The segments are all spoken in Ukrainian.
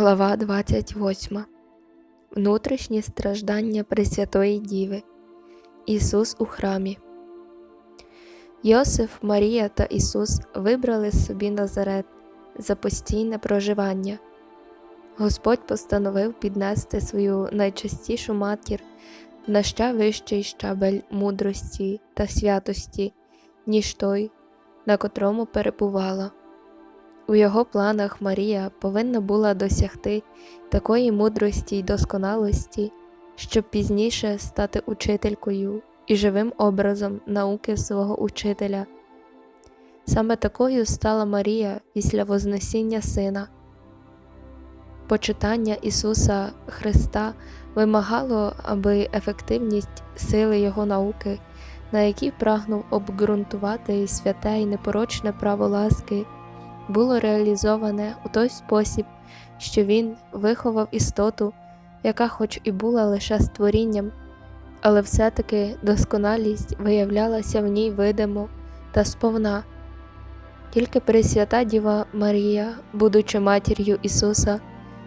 Глава 28. Внутрішні страждання Пресвятої Діви. Ісус у храмі. Йосиф, Марія та Ісус вибрали собі Назарет за постійне проживання. Господь постановив піднести свою найчастішу матір на ще вищий щабель мудрості та святості, ніж той, на котрому перебувала. У його планах Марія повинна була досягти такої мудрості й досконалості, щоб пізніше стати учителькою і живим образом науки свого учителя. Саме такою стала Марія після Вознесіння Сина. Почитання Ісуса Христа вимагало, аби ефективність сили Його науки, на якій прагнув обґрунтувати святе і непорочне право ласки було реалізоване у той спосіб, що він виховав істоту, яка хоч і була лише створінням, але все-таки досконалість виявлялася в ній видимо та сповна. Тільки Пресвята Діва Марія, будучи матір'ю Ісуса,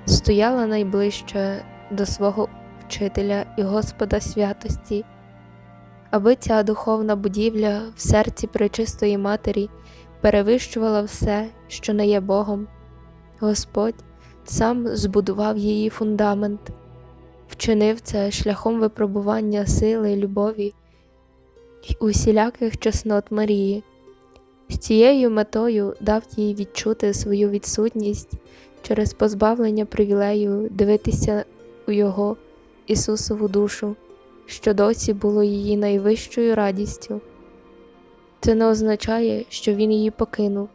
стояла найближче до свого вчителя і Господа святості, аби ця духовна будівля в серці Пречистої Матері перевищувала все, що не є Богом. Господь сам збудував її фундамент, вчинив це шляхом випробування сили, любові й усіляких чеснот Марії. З цією метою дав їй відчути свою відсутність через позбавлення привілею дивитися у Його Ісусову душу, що досі було її найвищою радістю. Це не означає, що він її покинув,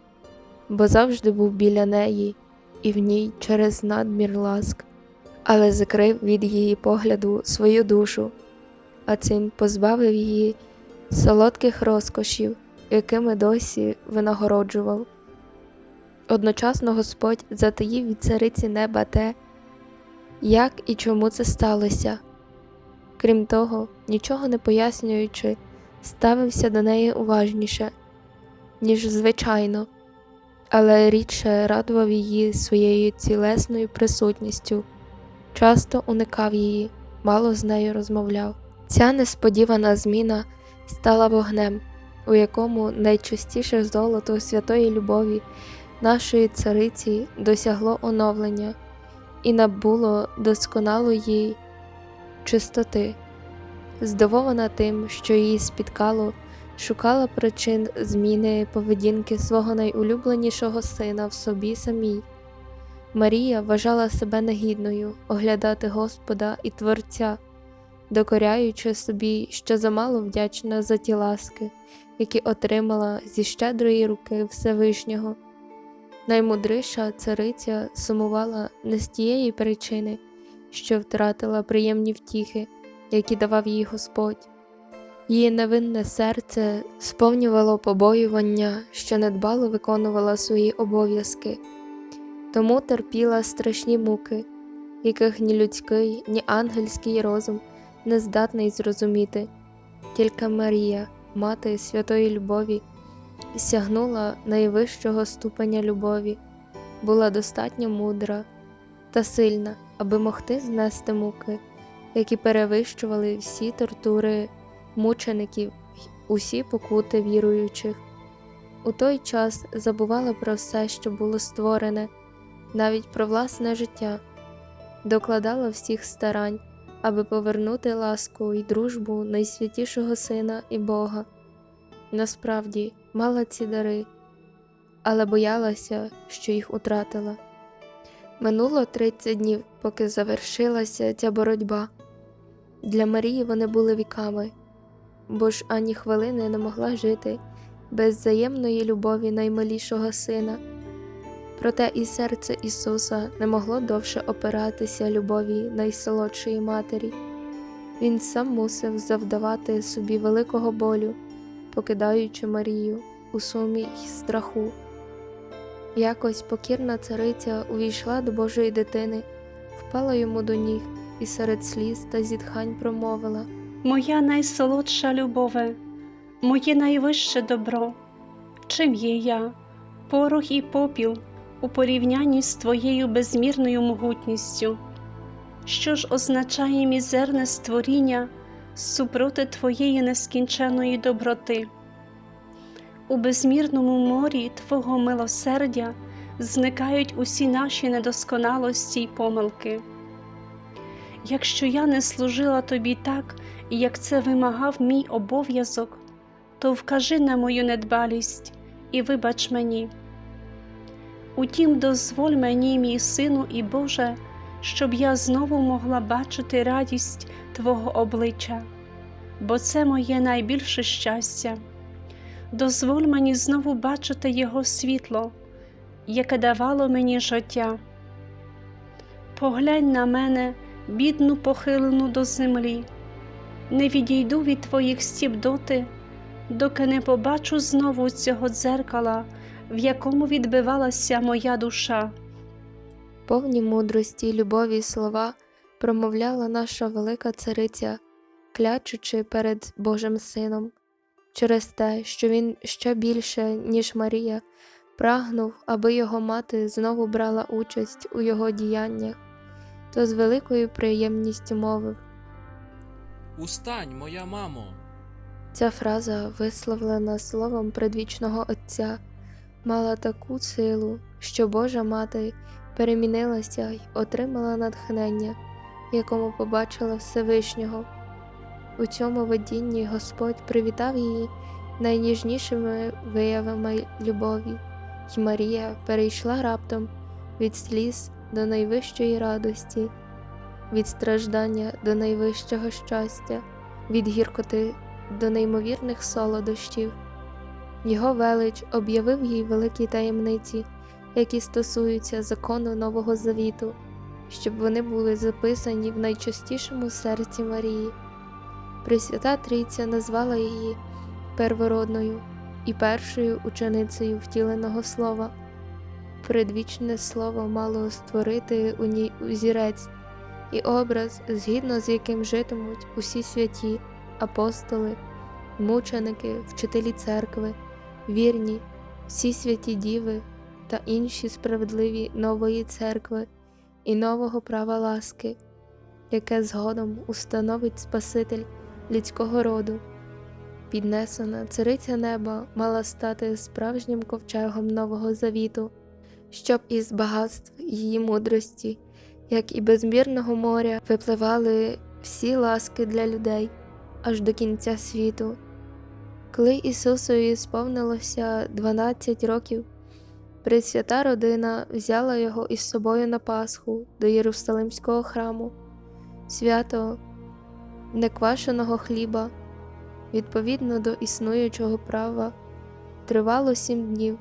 бо завжди був біля неї і в ній через надмір ласк, але закрив від її погляду свою душу, а цим позбавив її солодких розкошів, якими досі винагороджував. Одночасно Господь затаїв від цариці неба те, як і чому це сталося. Крім того, нічого не пояснюючи, ставився до неї уважніше, ніж звичайно, але рідше радував її своєю цілесною присутністю, часто уникав її, мало з нею розмовляв. Ця несподівана зміна стала вогнем, у якому найчастіше золото святої любові нашої цариці досягло оновлення і набуло досконалої чистоти. Здивована тим, що її спіткало, шукала причин зміни поведінки свого найулюбленішого сина в собі самій. Марія вважала себе негідною оглядати Господа і Творця, докоряючи собі, що замало вдячна за ті ласки, які отримала зі щедрої руки Всевишнього. Наймудриша цариця сумувала не з тієї причини, що втратила приємні втіхи які давав їй Господь. Її невинне серце сповнювало побоювання, що недбало виконувала свої обов'язки, тому терпіла страшні муки, яких ні людський, ні ангельський розум не здатний зрозуміти. Тільки Марія, мати святої любові, сягнула найвищого ступеня любові, була достатньо мудра та сильна, аби могти знести муки які перевищували всі тортури мучеників, усі покути віруючих. У той час забувала про все, що було створене, навіть про власне життя, докладала всіх старань, аби повернути ласку і дружбу найсвятішого Сина і Бога. Насправді мала ці дари, але боялася, що їх утратила. Минуло 30 днів, поки завершилася ця боротьба. Для Марії вони були віками, бо ж ані хвилини не могла жити без взаємної любові наймалішого сина. Проте і серце Ісуса не могло довше опиратися любові найсолодшої матері. Він сам мусив завдавати собі великого болю, покидаючи Марію у сумі й страху. Якось покірна цариця увійшла до Божої дитини, впала йому до ніг і серед сліз та зітхань промовила Моя найсолодша любове, моє найвище добро, чим є я, порох і попіл, у порівнянні з Твоєю безмірною могутністю? Що ж означає мізерне створіння супроти Твоєї нескінченної доброти? У безмірному морі Твого милосердя зникають усі наші недосконалості й помилки. Якщо я не служила тобі так, як це вимагав мій обов'язок, то вкажи на мою недбалість і вибач мені. Утім, дозволь мені, мій сину і Боже, щоб я знову могла бачити радість Твого обличчя, бо це моє найбільше щастя. Дозволь мені знову бачити Його світло, яке давало мені життя. Поглянь на мене, бідну похилену до землі, не відійду від Твоїх стіп доти, доки не побачу знову цього дзеркала, в якому відбивалася моя душа. Повні мудрості й любові слова промовляла наша велика цариця, клячучи перед Божим Сином, через те, що він ще більше, ніж Марія, прагнув, аби його мати знову брала участь у його діяннях, то з великою приємністю мовив. Устань, моя мамо. Ця фраза, висловлена словом предвічного Отця, мала таку силу, що Божа мати перемінилася й отримала натхнення, якому побачила Всевишнього. У цьому видінні Господь привітав її найніжнішими виявами любові, й Марія перейшла раптом від сліз до найвищої радості, від страждання до найвищого щастя, від гіркоти до неймовірних солодощів. Його велич об'явив їй великі таємниці, які стосуються закону Нового Завіту, щоб вони були записані в найчастішому серці Марії. Пресвята Трійця назвала її первородною і першою ученицею втіленого слова. Предвічне слово мало створити у ній узірець і образ, згідно з яким житимуть усі святі, апостоли, мученики, вчителі церкви, вірні, всі святі діви та інші справедливі нової церкви і нового права ласки, яке згодом установить Спаситель людського роду. Піднесена цариця неба мала стати справжнім ковчегом Нового Завіту, щоб із багатств її мудрості, як і безмірного моря, випливали всі ласки для людей аж до кінця світу. Коли Ісусові сповнилося 12 років, Пресвята родина взяла його із собою на Пасху до Єрусалимського храму, свято неквашеного хліба, відповідно до існуючого права, тривало сім днів,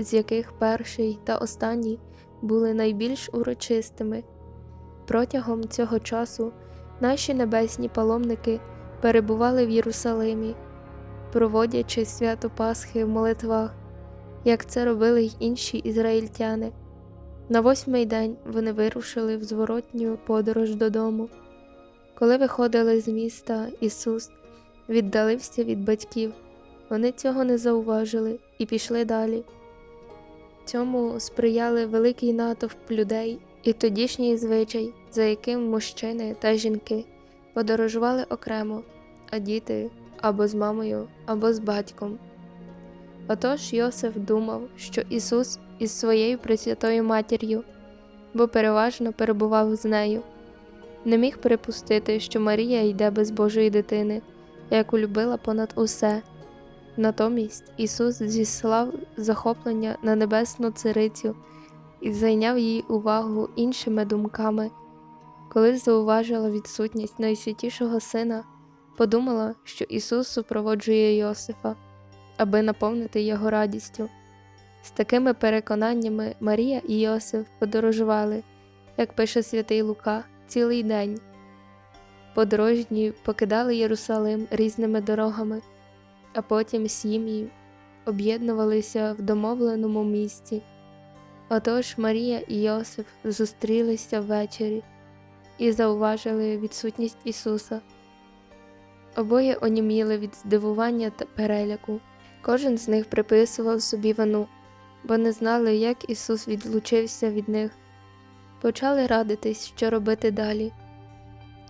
з яких перший та останній були найбільш урочистими. Протягом цього часу наші небесні паломники перебували в Єрусалимі, проводячи свято Пасхи в молитвах, як це робили й інші ізраїльтяни. На восьмий день вони вирушили в зворотню подорож додому. Коли виходили з міста, Ісус віддалився від батьків. Вони цього не зауважили і пішли далі. Цьому сприяли великий натовп людей і тодішній звичай, за яким мужчини та жінки подорожували окремо, а діти або з мамою, або з батьком. Отож Йосиф думав, що Ісус із своєю Пресвятою матір'ю, бо переважно перебував з нею. Не міг припустити, що Марія йде без Божої дитини, яку любила понад усе. Натомість Ісус зіслав захоплення на небесну царицю і зайняв її увагу іншими думками. Коли зауважила відсутність найсвятішого сина, подумала, що Ісус супроводжує Йосифа, аби наповнити його радістю. З такими переконаннями Марія і Йосиф подорожували, як пише святий Лука, цілий день. Подорожні покидали Єрусалим різними дорогами, а потім сім'ї об'єднувалися в домовленому місці. Отож Марія і Йосиф зустрілися ввечері і зауважили відсутність Ісуса. Обоє оніміли від здивування та переляку. Кожен з них приписував собі вину. бо не знали, як Ісус відлучився від них. Почали радитись, що робити далі.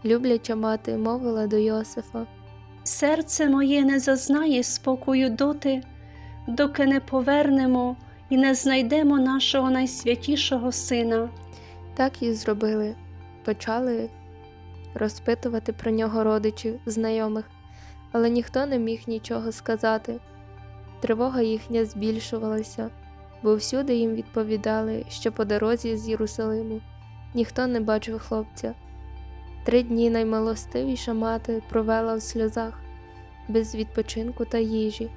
Любляча мати мовила до Йосифа. Серце моє не зазнає спокою доти, доки не повернемо і не знайдемо нашого найсвятішого сина. Так і зробили. Почали розпитувати про нього родичів, знайомих, але ніхто не міг нічого сказати. Тривога їхня збільшувалася, бо всюди їм відповідали, що по дорозі з Єрусалиму ніхто не бачив хлопця. Три дні наймилостивіша мати провела в сльозах, без відпочинку та їжі.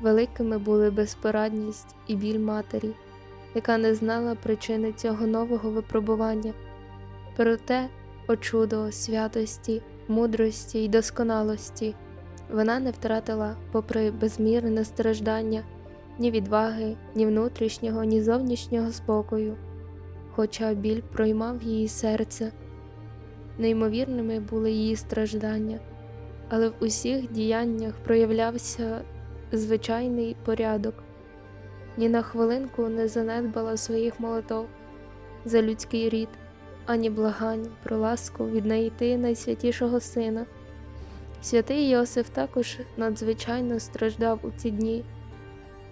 Великими були безпорадність і біль матері, яка не знала причини цього нового випробування. Проте, о чудо святості, мудрості й досконалості, вона не втратила, попри безмірне страждання, ні відваги, ні внутрішнього, ні зовнішнього спокою, хоча біль проймав її серце. Неймовірними були її страждання, але в усіх діяннях проявлявся звичайний порядок. Ні на хвилинку не занедбала своїх молитов за людський рід, ані благань про ласку віднайти найсвятішого сина. Святий Йосиф також надзвичайно страждав у ці дні.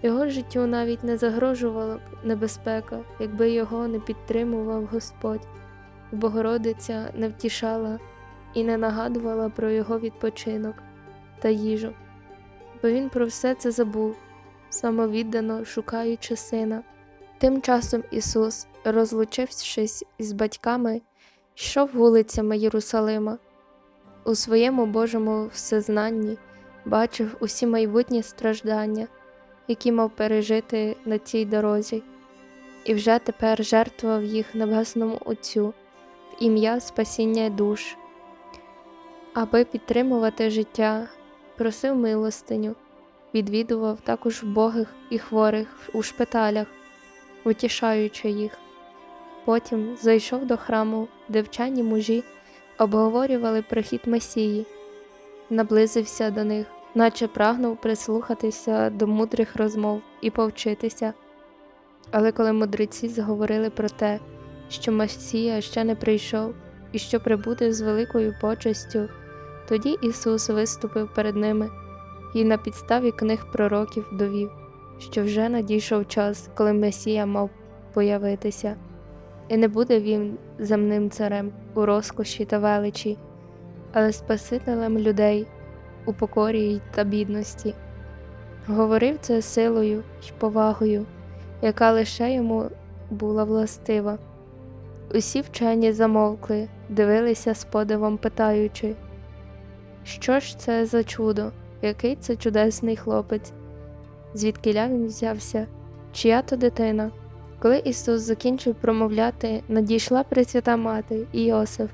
Його життю навіть не загрожувала б небезпека, якби його не підтримував Господь, Богородиця не втішала і не нагадувала про його відпочинок та їжу, бо він про все це забув, самовіддано шукаючи сина. Тим часом Ісус, розлучившись із батьками, йшов вулицями Єрусалима. У своєму Божому всезнанні бачив усі майбутні страждання, які мав пережити на цій дорозі, і вже тепер жертвував їх Небесному Отцю ім'я спасіння душ. Аби підтримувати життя, просив милостиню, відвідував також убогих і хворих у шпиталях, утішаючи їх. Потім зайшов до храму, де вчені мужі обговорювали прихід Месії, наблизився до них, наче прагнув прислухатися до мудрих розмов і повчитися. Але коли мудреці заговорили про те, що Месія ще не прийшов і що прибуде з великою почестю, тоді Ісус виступив перед ними і на підставі книг пророків довів, що вже надійшов час, коли Месія мав появитися, і не буде він земним царем у розкоші та величі, але Спасителем людей у покорі та бідності. Говорив це силою й повагою, яка лише йому була властива. Усі вчені замовкли, дивилися з подивом, питаючи, що ж це за чудо, який це чудесний хлопець, звідкиля він взявся, чия то дитина. Коли Ісус закінчив промовляти, надійшла Пресвята Мати і Йосиф.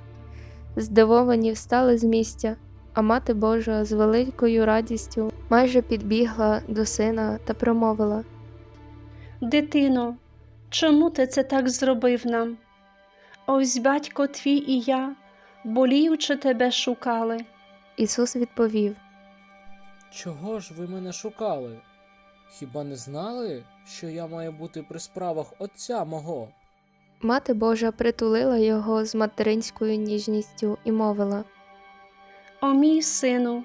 Здивовані встали з місця, а Мати Божа з великою радістю майже підбігла до сина та промовила. Дитино, чому ти це так зробив нам? Ось батько твій і я, боліючи тебе шукали. Ісус відповів: Чого ж ви мене шукали? Хіба не знали, що я маю бути при справах Отця мого? Мати Божа притулила його з материнською ніжністю і мовила. О мій сину,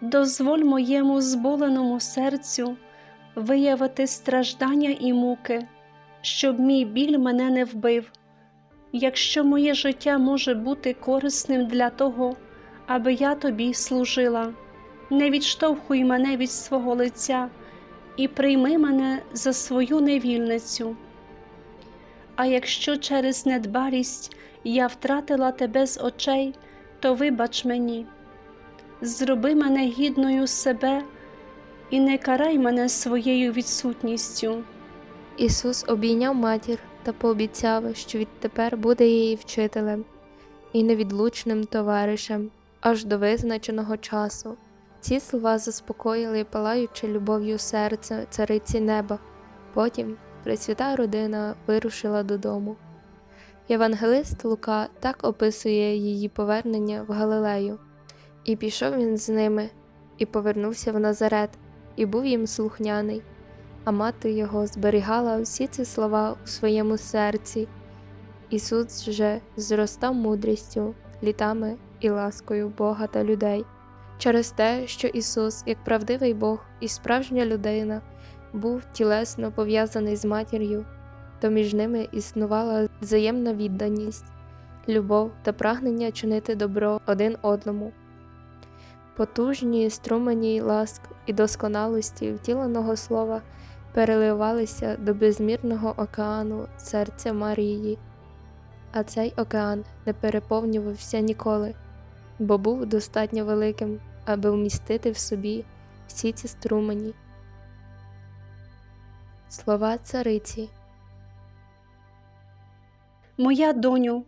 дозволь моєму зболеному серцю виявити страждання і муки, щоб мій біль мене не вбив. Якщо моє життя може бути корисним для того, аби я тобі служила, не відштовхуй мене від свого лиця і прийми мене за свою невільницю. А якщо через недбалість я втратила тебе з очей, то вибач мені, зроби мене гідною себе і не карай мене своєю відсутністю. Ісус обійняв матір та пообіцяв, що відтепер буде її вчителем і невідлучним товаришем аж до визначеного часу. Ці слова заспокоїли палаючи любов'ю серце цариці неба. Потім Пресвята родина вирушила додому. Євангелист Лука так описує її повернення в Галилею. І пішов він з ними, і повернувся в Назарет, і був їм слухняний. А мати його зберігала всі ці слова у своєму серці. Ісус же зростав мудрістю, літами і ласкою Бога та людей. Через те, що Ісус, як правдивий Бог і справжня людина, був тілесно пов'язаний з матір'ю, то між ними існувала взаємна відданість, любов та прагнення чинити добро один одному. Потужні струмені ласк і досконалості втіленого слова переливалися до безмірного океану серця Марії, а цей океан не переповнювався ніколи, бо був достатньо великим, аби вмістити в собі всі ці струмені. Слова цариці. Моя доню,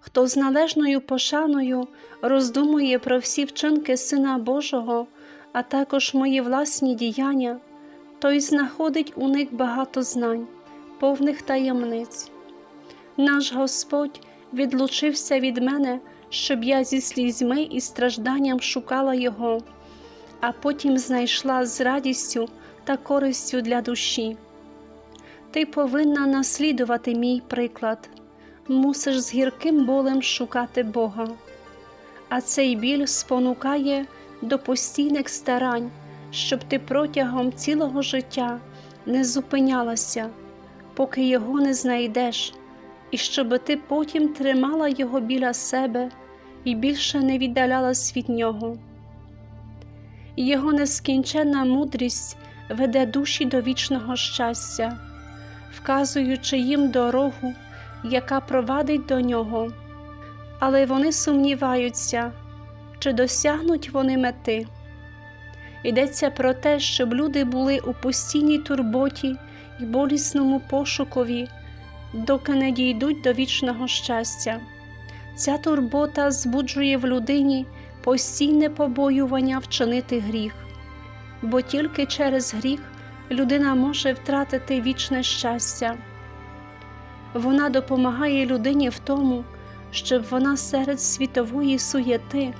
хто з належною пошаною роздумує про всі вчинки Сина Божого, а також мої власні діяння, той знаходить у них багато знань, повних таємниць. Наш Господь відлучився від мене, щоб я зі слізьми і стражданням шукала Його, а потім знайшла з радістю та користю для душі. Ти повинна наслідувати мій приклад мусиш з гірким болем шукати Бога, а цей біль спонукає до постійних старань, щоб ти протягом цілого життя не зупинялася, поки його не знайдеш, і щоб ти потім тримала його біля себе і більше не віддалялась від нього. Його нескінченна мудрість веде душі до вічного щастя, вказуючи їм дорогу яка провадить до нього, але вони сумніваються, чи досягнуть вони мети. Йдеться про те, щоб люди були у постійній турботі і болісному пошукові, доки не дійдуть до вічного щастя. Ця турбота збуджує в людині постійне побоювання вчинити гріх, бо тільки через гріх людина може втратити вічне щастя. Вона допомагає людині в тому, щоб вона серед світової суєти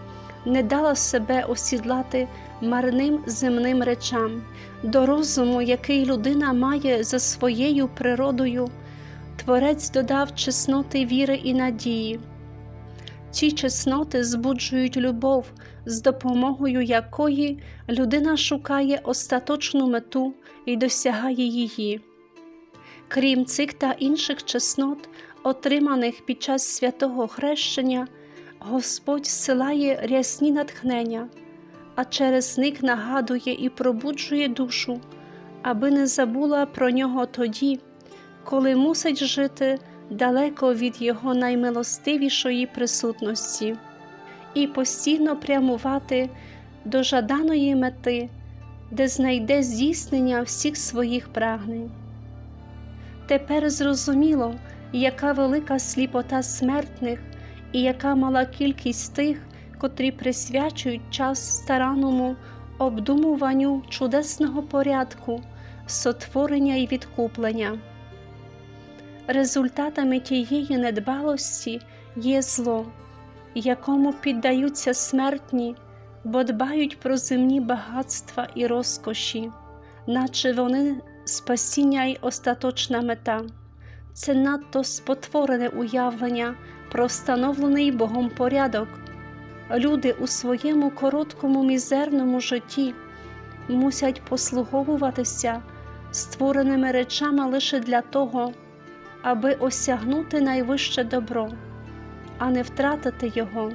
не дала себе осідлати марним земним речам, до розуму, який людина має за своєю природою, Творець додав чесноти віри і надії. Ці чесноти збуджують любов, з допомогою якої людина шукає остаточну мету і досягає її. Крім цих та інших чеснот, отриманих під час святого хрещення, Господь зсилає рясні натхнення, а через них нагадує і пробуджує душу, аби не забула про нього тоді, коли мусить жити далеко від Його наймилостивішої присутності, і постійно прямувати до жаданої мети, де знайде здійснення всіх своїх прагнень. Тепер зрозуміло, яка велика сліпота смертних і яка мала кількість тих, котрі присвячують час старанному обдумуванню чудесного порядку, сотворення і відкуплення. Результатами тієї недбалості є зло, якому піддаються смертні, бо дбають про земні багатства і розкоші, наче вони спасіння й остаточна мета. Це надто спотворене уявлення про встановлений Богом порядок. Люди у своєму короткому мізерному житті мусять послуговуватися створеними речами лише для того, аби осягнути найвище добро, а не втратити його.